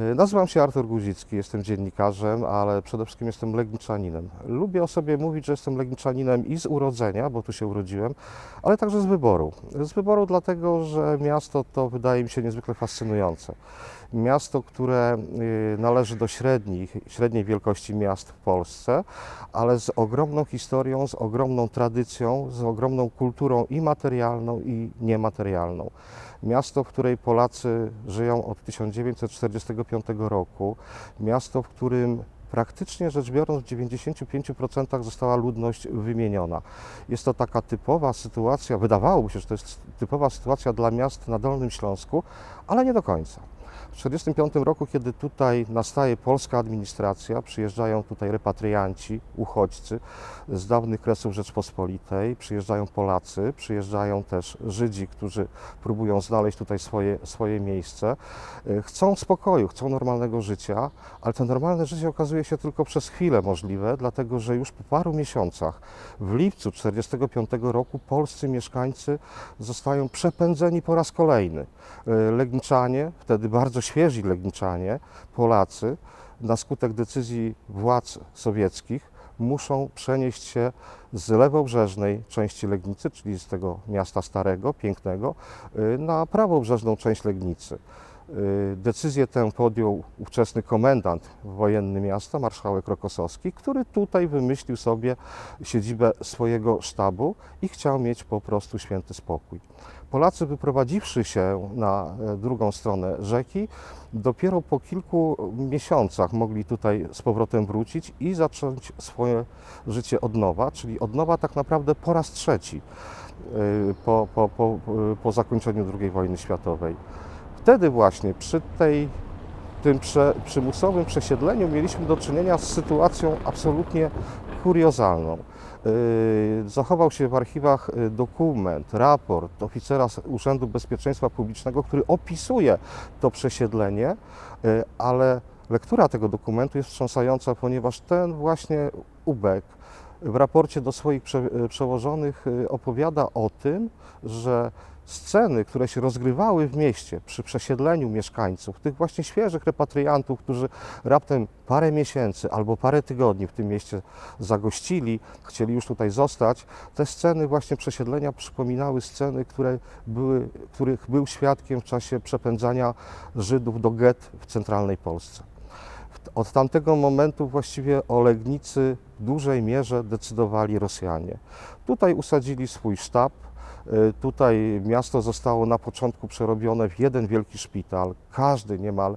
Y, Nazywam się Artur Guzicki, jestem dziennikarzem, ale przede wszystkim jestem legniczaninem. Lubię o sobie mówić, że jestem legniczaninem i z urodzenia, bo tu się urodziłem, ale także z wyboru. Z wyboru dlatego, że miasto to wydaje mi się niezwykle fascynujące. Miasto, które y, należy do średnich, średniej wielkości miast w Polsce, ale z ogromną historią, z ogromną tradycją, z ogromną kulturą i materialną, i niematerialną. Miasto, w której Polacy żyją od 1945 roku, miasto, w którym praktycznie rzecz biorąc w 95% została ludność wymieniona. Jest to taka typowa sytuacja, wydawałoby się, że to jest typowa sytuacja dla miast na Dolnym Śląsku, ale nie do końca. W 1945 roku, kiedy tutaj nastaje polska administracja, przyjeżdżają tutaj repatrianci, uchodźcy z dawnych kresów Rzeczpospolitej, przyjeżdżają Polacy, przyjeżdżają też Żydzi, którzy próbują znaleźć tutaj swoje, swoje miejsce. E, Chcą spokoju, chcą normalnego życia, ale to normalne życie okazuje się tylko przez chwilę możliwe, dlatego że już po paru miesiącach, w lipcu 1945 roku, polscy mieszkańcy zostają przepędzeni po raz kolejny. E, Legniczanie, wtedy bardzo świeżi Legniczanie, Polacy, na skutek decyzji władz sowieckich muszą przenieść się z lewobrzeżnej części Legnicy, czyli z tego miasta starego, pięknego, y, na prawobrzeżną część Legnicy. Y, Decyzję tę podjął ówczesny komendant wojenny miasta, marszałek Rokosowski, który tutaj wymyślił sobie siedzibę swojego sztabu i chciał mieć po prostu święty spokój. Polacy wyprowadziwszy się na e, drugą stronę rzeki, dopiero po kilku miesiącach mogli tutaj z powrotem wrócić i zacząć swoje życie od nowa, czyli od nowa tak naprawdę po raz trzeci y, po, po, po, po zakończeniu II wojny światowej. Wtedy właśnie przy tej, tym prze, przymusowym przesiedleniu mieliśmy do czynienia z sytuacją absolutnie kuriozalną. Yy, Zachował się w archiwach y, dokument, raport oficera Urzędu Bezpieczeństwa Publicznego, który opisuje to przesiedlenie, y, ale lektura tego dokumentu jest wstrząsająca, ponieważ ten właśnie Ubek w raporcie do swoich prze, y, przełożonych y, opowiada o tym, że sceny, które się rozgrywały w mieście przy przesiedleniu mieszkańców, tych właśnie świeżych repatriantów, którzy raptem parę miesięcy albo parę tygodni w tym mieście zagościli, chcieli już tutaj zostać, te sceny właśnie przesiedlenia przypominały sceny, które były, których był świadkiem w czasie przepędzania Żydów do get w centralnej Polsce. Od tamtego momentu właściwie o Legnicy w dużej mierze decydowali Rosjanie. Tutaj usadzili swój sztab, y, tutaj miasto zostało na początku przerobione w jeden wielki szpital. Każdy niemal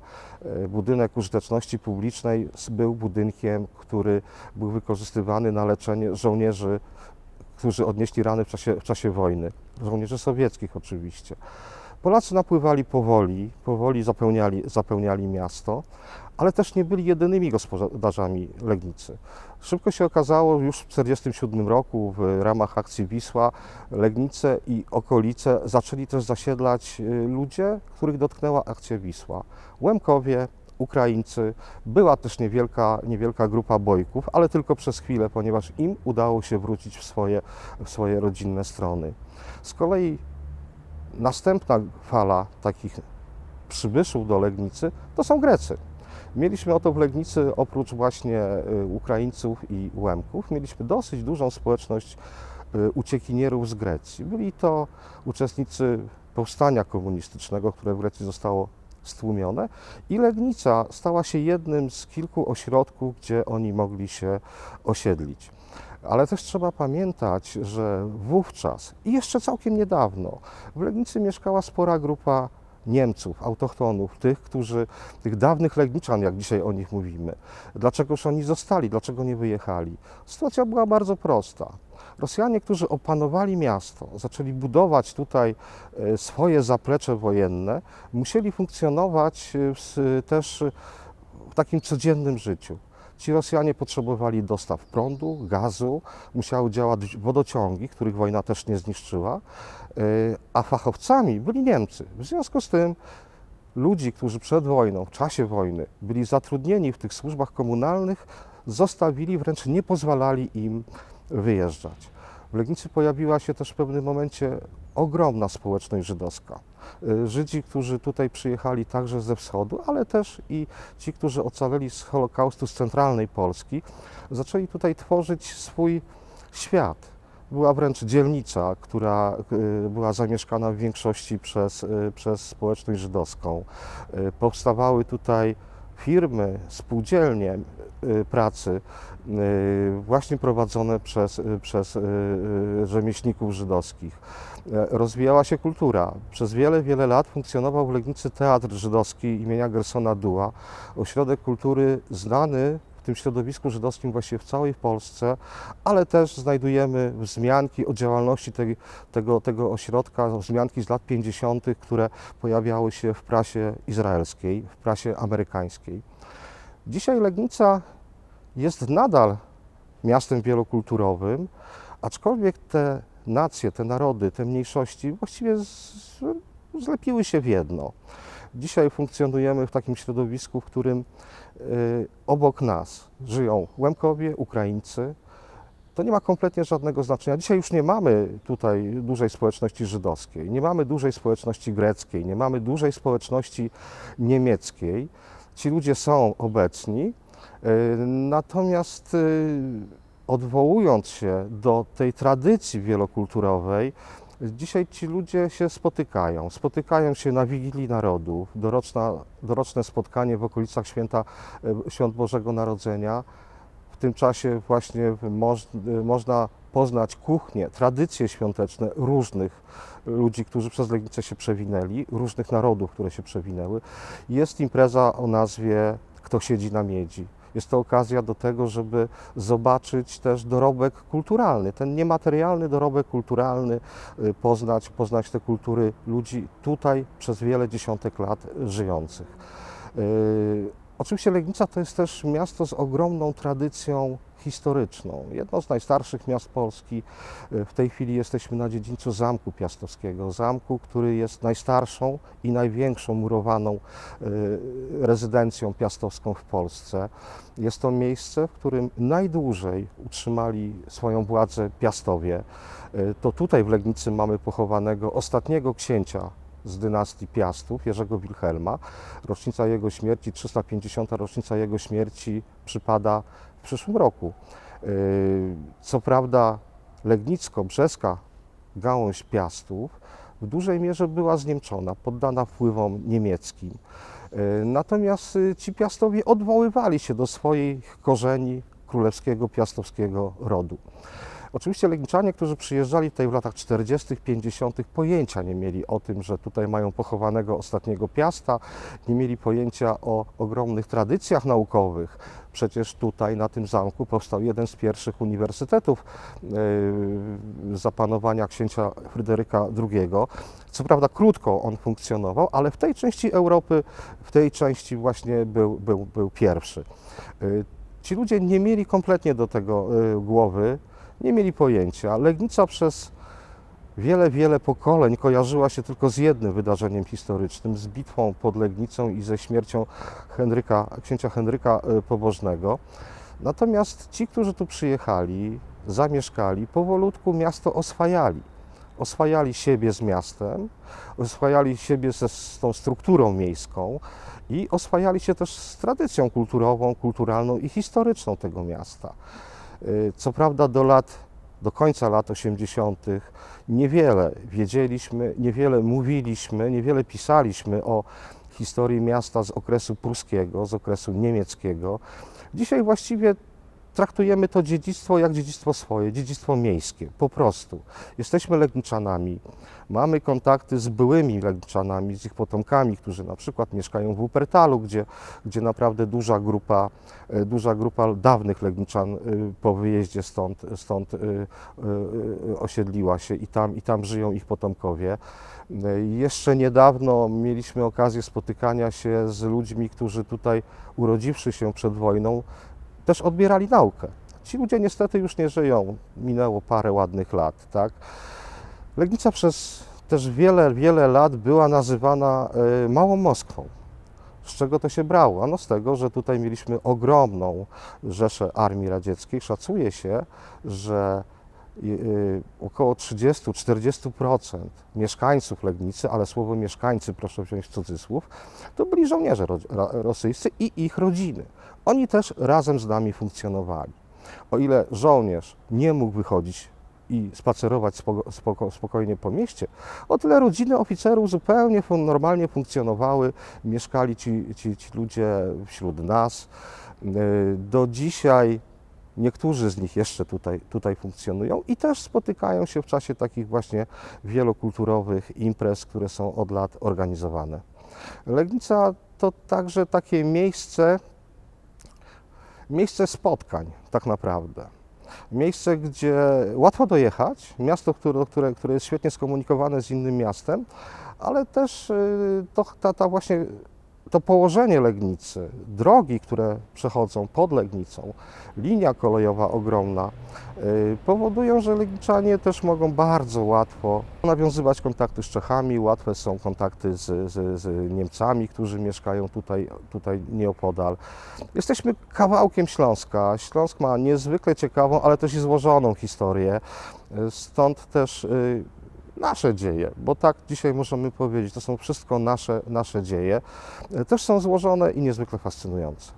y, budynek użyteczności publicznej był budynkiem, który był wykorzystywany na leczenie żołnierzy, którzy odnieśli rany w czasie, w czasie wojny. Żołnierzy sowieckich oczywiście. Polacy napływali powoli, powoli zapełniali, zapełniali miasto, ale też nie byli jedynymi gospodarzami Legnicy. Szybko się okazało, już w 1947 roku w ramach akcji Wisła Legnice i okolice zaczęli też zasiedlać y, ludzie, których dotknęła akcja Wisła. Łemkowie, Ukraińcy, była też niewielka, niewielka grupa bojków, ale tylko przez chwilę, ponieważ im udało się wrócić w swoje, w swoje rodzinne strony. Z kolei następna fala takich przybyszów do Legnicy to są Grecy. Mieliśmy oto w Legnicy oprócz właśnie y, Ukraińców i Łemków, mieliśmy dosyć dużą społeczność y, uciekinierów z Grecji. Byli to uczestnicy powstania komunistycznego, które w Grecji zostało stłumione i Legnica stała się jednym z kilku ośrodków, gdzie oni mogli się osiedlić. Ale też trzeba pamiętać, że wówczas i jeszcze całkiem niedawno w Legnicy mieszkała spora grupa Niemców, autochtonów, tych, którzy, tych dawnych Legniczan, jak dzisiaj o nich mówimy. Dlaczegoż oni zostali, dlaczego nie wyjechali? Sytuacja była bardzo prosta. Rosjanie, którzy opanowali miasto, zaczęli budować tutaj e, swoje zaplecze wojenne, musieli funkcjonować e, w- też w takim codziennym życiu. Ci Rosjanie potrzebowali dostaw prądu, gazu, musiały działać wodociągi, których wojna też nie zniszczyła, a fachowcami byli Niemcy. W związku z tym ludzi, którzy przed wojną, w czasie wojny byli zatrudnieni w tych służbach komunalnych, zostawili, wręcz nie pozwalali im wyjeżdżać. W Legnicy pojawiła się też w pewnym momencie ogromna społeczność żydowska. Y, Żydzi, którzy tutaj przyjechali także ze wschodu, ale też i ci, którzy ocaleli z Holokaustu z centralnej Polski, zaczęli tutaj tworzyć swój świat. Była wręcz dzielnica, która y, była zamieszkana w większości przez, y, przez społeczność żydowską. Powstawały tutaj firmy, spółdzielnie pracy, y, właśnie prowadzone przez, y, przez y, y, rzemieślników żydowskich. E, Rozwijała się kultura. Przez wiele, wiele lat funkcjonował w Legnicy Teatr Żydowski imienia Gersona Duła, ośrodek kultury znany w tym środowisku żydowskim właściwie w całej Polsce, ale też znajdujemy wzmianki o działalności tej, tego, tego ośrodka, wzmianki z lat 50., które pojawiały się w prasie izraelskiej, w prasie amerykańskiej. Dzisiaj Legnica jest nadal miastem wielokulturowym, aczkolwiek te nacje, te narody, te mniejszości właściwie zlepiły się w jedno. Dzisiaj funkcjonujemy w takim środowisku, w którym y, obok nas żyją Łemkowie, Ukraińcy. To nie ma kompletnie żadnego znaczenia. Dzisiaj już nie mamy tutaj dużej społeczności żydowskiej, nie mamy dużej społeczności greckiej, nie mamy dużej społeczności niemieckiej. Ci ludzie są obecni, y, natomiast y, odwołując się do tej tradycji wielokulturowej, dzisiaj ci ludzie się spotykają. Spotykają się na Wigilii Narodów, doroczna, doroczne spotkanie w okolicach święta, e, Świąt Bożego Narodzenia. W tym czasie właśnie moż, e, można poznać kuchnię, tradycje świąteczne różnych ludzi, którzy przez Legnicę się przewinęli, różnych narodów, które się przewinęły. Jest impreza o nazwie Kto siedzi na miedzi. Jest to okazja do tego, żeby zobaczyć też dorobek kulturalny, ten niematerialny dorobek kulturalny, y, poznać, poznać te kultury ludzi tutaj przez wiele dziesiątek lat żyjących. Oczywiście Legnica to jest też miasto z ogromną tradycją historyczną. Jedno z najstarszych miast Polski. Y, W tej chwili jesteśmy na dziedzińcu Zamku Piastowskiego. Zamku, który jest najstarszą i największą murowaną y, rezydencją piastowską w Polsce. Jest to miejsce, w którym najdłużej utrzymali swoją władzę Piastowie. Y, To tutaj w Legnicy mamy pochowanego ostatniego księcia z dynastii Piastów, Jerzego Wilhelma. Rocznica jego śmierci, 350. rocznica jego śmierci przypada w przyszłym roku. Yy, Co prawda Legnicko-Brzeska gałąź Piastów w dużej mierze była zniemczona, poddana wpływom niemieckim. Yy, Natomiast y, ci Piastowie odwoływali się do swoich korzeni królewskiego piastowskiego rodu. Oczywiście Legniczanie, którzy przyjeżdżali tutaj w latach 40., 50., pojęcia nie mieli o tym, że tutaj mają pochowanego ostatniego piasta, nie mieli pojęcia o ogromnych tradycjach naukowych. Przecież tutaj na tym zamku powstał jeden z pierwszych uniwersytetów yy, za panowania księcia Fryderyka II. Co prawda krótko on funkcjonował, ale w tej części Europy, w tej części właśnie był, był, był pierwszy. Yy, Ci ludzie nie mieli kompletnie do tego yy, głowy, nie mieli pojęcia. Legnica przez wiele, wiele pokoleń kojarzyła się tylko z jednym wydarzeniem historycznym, z bitwą pod Legnicą i ze śmiercią Henryka, księcia Henryka e, Pobożnego. Natomiast ci, którzy tu przyjechali, zamieszkali, powolutku miasto oswajali. Oswajali siebie z miastem, oswajali siebie ze, z tą strukturą miejską i oswajali się też z tradycją kulturową, kulturalną i historyczną tego miasta. Y, Co prawda do lat, do końca lat 80. niewiele wiedzieliśmy, niewiele mówiliśmy, niewiele pisaliśmy o historii miasta z okresu pruskiego, z okresu niemieckiego. Dzisiaj właściwie traktujemy to dziedzictwo jak dziedzictwo swoje, dziedzictwo miejskie, po prostu. Jesteśmy Legniczanami, mamy kontakty z byłymi Legniczanami, z ich potomkami, którzy na przykład mieszkają w Wuppertalu, gdzie, gdzie naprawdę duża grupa, e, duża grupa dawnych Legniczan y, po wyjeździe stąd, stąd y, osiedliła się i tam, i tam żyją ich potomkowie. Jeszcze niedawno mieliśmy okazję spotykania się z ludźmi, którzy tutaj urodziwszy się przed wojną, też odbierali naukę. Ci ludzie niestety już nie żyją, minęło parę ładnych lat, tak? Legnica przez też wiele, wiele lat była nazywana y, Małą Moskwą. Z czego to się brało? Ano z tego, że tutaj mieliśmy ogromną rzeszę armii radzieckiej. Szacuje się, że około 30-40% mieszkańców Legnicy, ale słowo mieszkańcy proszę wziąć w cudzysłów, to byli żołnierze rosyjscy i ich rodziny. Oni też razem z nami funkcjonowali. O ile żołnierz nie mógł wychodzić i spacerować spoko, spoko, spokojnie po mieście, o tyle rodziny oficerów zupełnie normalnie funkcjonowały, mieszkali ci, ci, ci ludzie wśród nas. Y, Do dzisiaj niektórzy z nich jeszcze tutaj, tutaj funkcjonują i też spotykają się w czasie takich właśnie wielokulturowych imprez, które są od lat organizowane. Legnica to także takie miejsce, miejsce spotkań tak naprawdę. Miejsce, gdzie łatwo dojechać, miasto, które, które, które jest świetnie skomunikowane z innym miastem, ale też y, to, ta, ta właśnie to położenie Legnicy, drogi, które przechodzą pod Legnicą, linia kolejowa ogromna, y, powodują, że Legniczanie też mogą bardzo łatwo nawiązywać kontakty z Czechami, łatwe są kontakty z, z, z Niemcami, którzy mieszkają tutaj, tutaj nieopodal. Jesteśmy kawałkiem Śląska. Śląsk ma niezwykle ciekawą, ale też i złożoną historię. Y, Stąd też y, nasze dzieje, bo tak dzisiaj możemy powiedzieć, to są wszystko nasze, nasze dzieje, też są złożone i niezwykle fascynujące.